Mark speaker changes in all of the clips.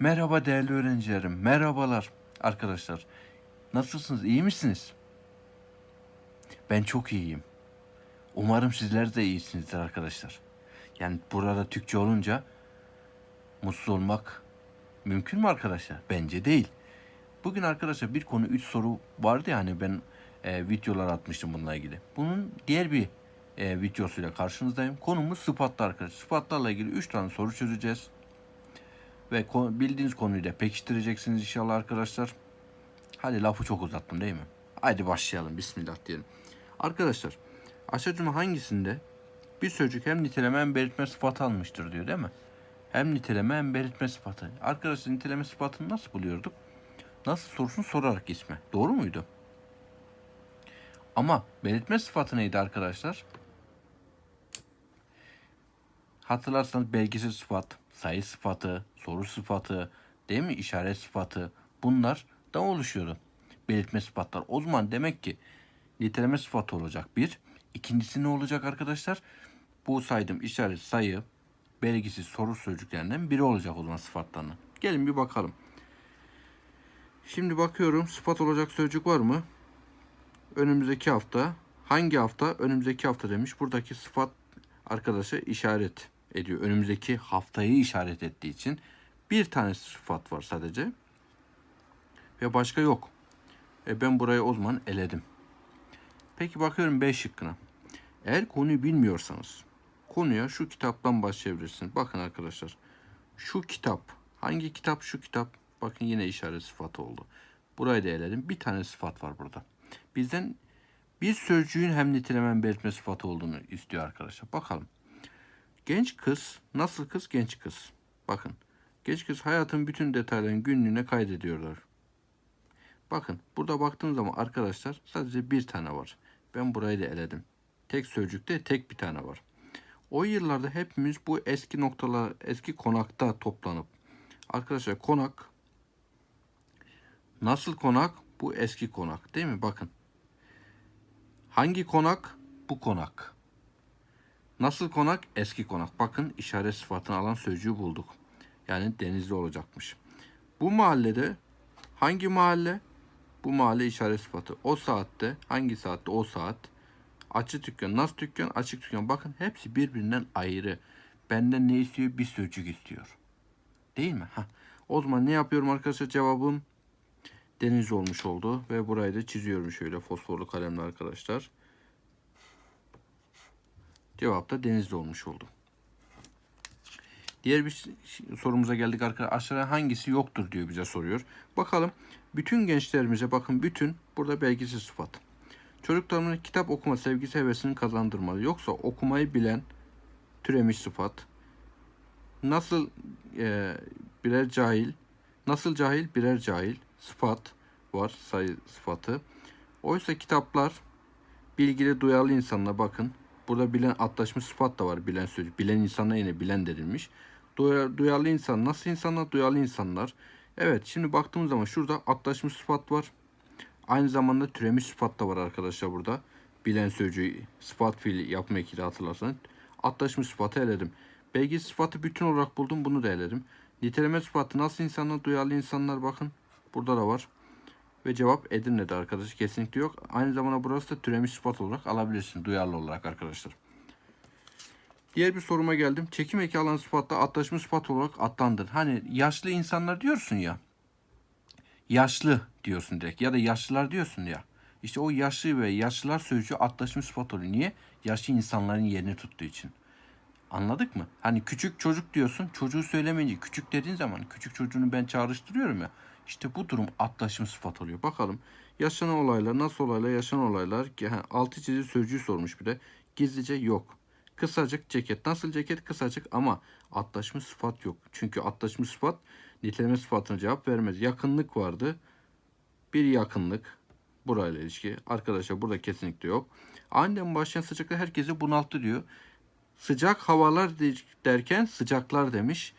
Speaker 1: Merhaba değerli öğrencilerim. Merhabalar arkadaşlar. Nasılsınız? İyi misiniz? Ben çok iyiyim. Umarım sizler de iyisinizdir arkadaşlar. Yani burada Türkçe olunca mutsuz olmak mümkün mü arkadaşlar? Bence değil. Bugün arkadaşlar bir konu 3 soru vardı ya hani ben e, videolar atmıştım bununla ilgili. Bunun diğer bir e, videosuyla karşınızdayım. Konumuz sıfatlar arkadaşlar. Sıfatlarla ilgili 3 tane soru çözeceğiz. Ve bildiğiniz konuyu da pekiştireceksiniz inşallah arkadaşlar. Hadi lafı çok uzattım değil mi? Hadi başlayalım. Bismillah diyelim. Arkadaşlar aşağı cümle hangisinde bir sözcük hem niteleme hem belirtme sıfatı almıştır diyor değil mi? Hem niteleme hem belirtme sıfatı. Arkadaşlar niteleme sıfatını nasıl buluyorduk? Nasıl sorusunu sorarak isme. Doğru muydu? Ama belirtme sıfatı neydi arkadaşlar? Hatırlarsanız belgesiz sıfat, sayı sıfatı, soru sıfatı, değil mi? İşaret sıfatı. Bunlar da oluşuyordu. Belirtme sıfatlar. O zaman demek ki niteleme sıfatı olacak bir. İkincisi ne olacak arkadaşlar? Bu saydığım işaret, sayı, belgisiz soru sözcüklerinden biri olacak o zaman sıfatlarının. Gelin bir bakalım. Şimdi bakıyorum sıfat olacak sözcük var mı? Önümüzdeki hafta hangi hafta? Önümüzdeki hafta demiş. Buradaki sıfat arkadaşı işaret ediyor. Önümüzdeki haftayı işaret ettiği için bir tane sıfat var sadece. Ve başka yok. E ben burayı o zaman eledim. Peki bakıyorum B şıkkına. Eğer konuyu bilmiyorsanız konuya şu kitaptan başlayabilirsiniz. Bakın arkadaşlar. Şu kitap. Hangi kitap? Şu kitap. Bakın yine işaret sıfatı oldu. Burayı da eledim. Bir tane sıfat var burada. Bizden bir sözcüğün hem niteleme hem belirtme sıfatı olduğunu istiyor arkadaşlar. Bakalım. Genç kız, nasıl kız? Genç kız. Bakın. Genç kız hayatın bütün detaylarını günlüğüne kaydediyorlar. Bakın burada baktığım zaman arkadaşlar sadece bir tane var. Ben burayı da eledim. Tek sözcükte tek bir tane var. O yıllarda hepimiz bu eski noktalar, eski konakta toplanıp arkadaşlar konak nasıl konak? Bu eski konak değil mi? Bakın. Hangi konak? Bu konak. Nasıl konak? Eski konak. Bakın işaret sıfatını alan sözcüğü bulduk. Yani denizli olacakmış. Bu mahallede hangi mahalle? Bu mahalle işaret sıfatı. O saatte hangi saatte o saat? Açık dükkan. Nasıl dükkan? Açık dükkan. Bakın hepsi birbirinden ayrı. Benden ne istiyor? Bir sözcük istiyor. Değil mi? Heh. O zaman ne yapıyorum arkadaşlar? Cevabım deniz olmuş oldu. Ve burayı da çiziyorum şöyle fosforlu kalemle arkadaşlar. Cevap da denizli olmuş oldu. Diğer bir sorumuza geldik arkadaşlar. Hangisi yoktur diyor bize soruyor. Bakalım bütün gençlerimize bakın bütün burada belgisiz sıfat. Çocuklarımın kitap okuma sevgisi hevesini kazandırmalı. Yoksa okumayı bilen türemiş sıfat. Nasıl e, birer cahil, nasıl cahil birer cahil sıfat var sayı sıfatı. Oysa kitaplar bilgili duyarlı insanlar bakın. Burada bilen atlaşmış sıfat da var bilen sözcük. Bilen insana yine bilen denilmiş. Duyar, duyarlı insan nasıl insanlar? Duyarlı insanlar. Evet şimdi baktığımız zaman şurada atlaşmış sıfat var. Aynı zamanda türemiş sıfat da var arkadaşlar burada. Bilen sözcüğü sıfat fiili yapma ekili hatırlarsanız. Atlaşmış sıfatı eledim. Belgi sıfatı bütün olarak buldum bunu da eledim. Niteleme sıfatı nasıl insanlar? Duyarlı insanlar bakın. Burada da var. Ve cevap Edirne'de arkadaşlar. Kesinlikle yok. Aynı zamanda burası da türemiş sıfat olarak alabilirsin. Duyarlı olarak arkadaşlar. Diğer bir soruma geldim. Çekim eki alan sıfatla atlaşmış sıfat olarak adlandır. Hani yaşlı insanlar diyorsun ya. Yaşlı diyorsun direkt ya da yaşlılar diyorsun ya. İşte o yaşlı ve yaşlılar sözcüğü atlaşmış sıfat oluyor. Niye? Yaşlı insanların yerini tuttuğu için. Anladık mı? Hani küçük çocuk diyorsun. Çocuğu söylemeyince küçük dediğin zaman küçük çocuğunu ben çağrıştırıyorum ya. İşte bu durum atlaşım sıfat oluyor. Bakalım yaşanan olaylar nasıl olaylar yaşanan olaylar. Ha, altı çizili sözcüğü sormuş bir de. Gizlice yok. Kısacık ceket. Nasıl ceket? Kısacık ama atlaşmış sıfat yok. Çünkü atlaşmış sıfat niteleme sıfatına cevap vermez. Yakınlık vardı. Bir yakınlık. Burayla ilişki. Arkadaşlar burada kesinlikle yok. Aniden başlayan sıcaklar herkesi bunalttı diyor. Sıcak havalar de- derken sıcaklar demiş.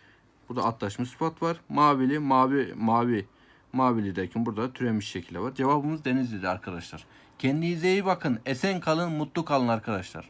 Speaker 1: Burada atlaşmış sıfat var. Mavili, mavi, mavi, mavili derken burada türemiş şekilde var. Cevabımız Denizli'de arkadaşlar. Kendinize iyi bakın. Esen kalın, mutlu kalın arkadaşlar.